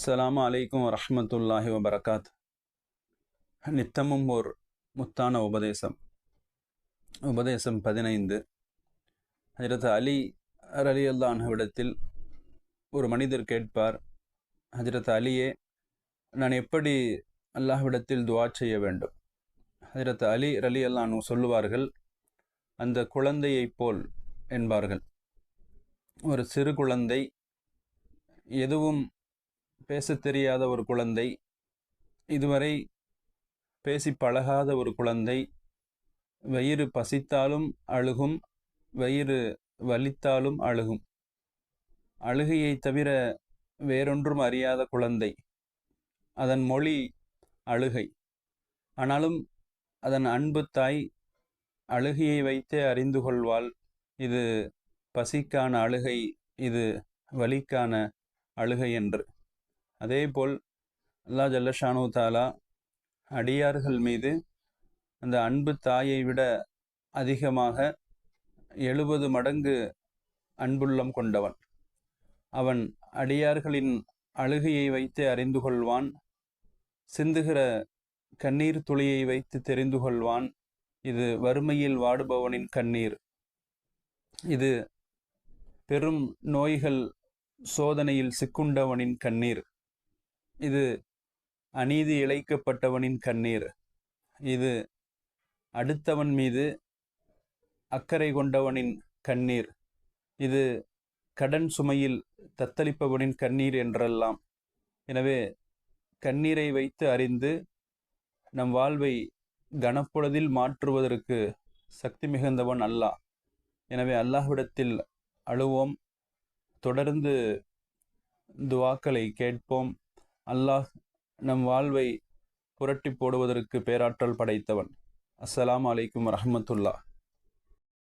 அஸ்லாம் அலைக்கும் ரஹமத்துல்லாஹி வபரகாத் நித்தமும் ஓர் முத்தான உபதேசம். உபதேசம் பதினைந்து. ஹஜரத் அலி அலி அல்லாஹ்விடத்தில் ஒரு மனிதர் கேட்பார் ஹஜரத் அலியே நான் எப்படி அல்லாஹ்விடத்தில் துவா செய்ய வேண்டும்? ஹஜரத் அலி ரலி அல்லானு சொல்லுவார்கள் அந்த குழந்தையைப் போல் என்பார்கள். ஒரு சிறு குழந்தை எதுவும் பேசத் தெரியாத ஒரு குழந்தை இதுவரை பேசி பழகாத ஒரு குழந்தை வயிறு பசித்தாலும் அழுகும் வயிறு வலித்தாலும் அழுகும். அழுகையை தவிர வேறொன்றும் அறியாத குழந்தை அதன் மொழி அழுகை. ஆனாலும் அதன் அன்பு தாய் அழுகையை வைத்தே அறிந்து கொள்வாள். இது பசிக்கான அழுகை இது வலிக்கான அழுகை என்று. அதே போல் அல்லா ஜல்லஷானு தாலா அடியார்கள் மீது அந்த அன்பு தாயை விட அதிகமாக எழுபது மடங்கு அன்புள்ளம் கொண்டவன். அவன் அடியார்களின் அழுகையை வைத்து அறிந்து கொள்வான். சிந்துகிற கண்ணீர் துளியை வைத்து தெரிந்து கொள்வான். இது வறுமையில் வாடுபவனின் கண்ணீர். இது பெரும் நோய்கள் சோதனையில் சிக்குண்டவனின் கண்ணீர். இது அநீதி இழைக்கப்பட்டவனின் கண்ணீர். இது அடுத்தவன் மீது அக்கறை கொண்டவனின் கண்ணீர். இது கடன் சுமையில் தத்தளிப்பவனின் கண்ணீர் என்றெல்லாம். எனவே கண்ணீரை வைத்து அறிந்து நம் வாழ்வை கனப்பொழுதில் மாற்றுவதற்கு சக்தி மிகுந்தவன் அல்லாஹ் எனவே அல்லாஹ்விடத்தில் அழுவோம் தொடர்ந்து துவாக்களை கேட்போம். அல்லாஹ் நம் வாழ்வை புரட்டி போடுவதற்கு பேராற்றல் படைத்தவன். அஸ்ஸலாம் அலைக்கும் ரஹமத்துல்லா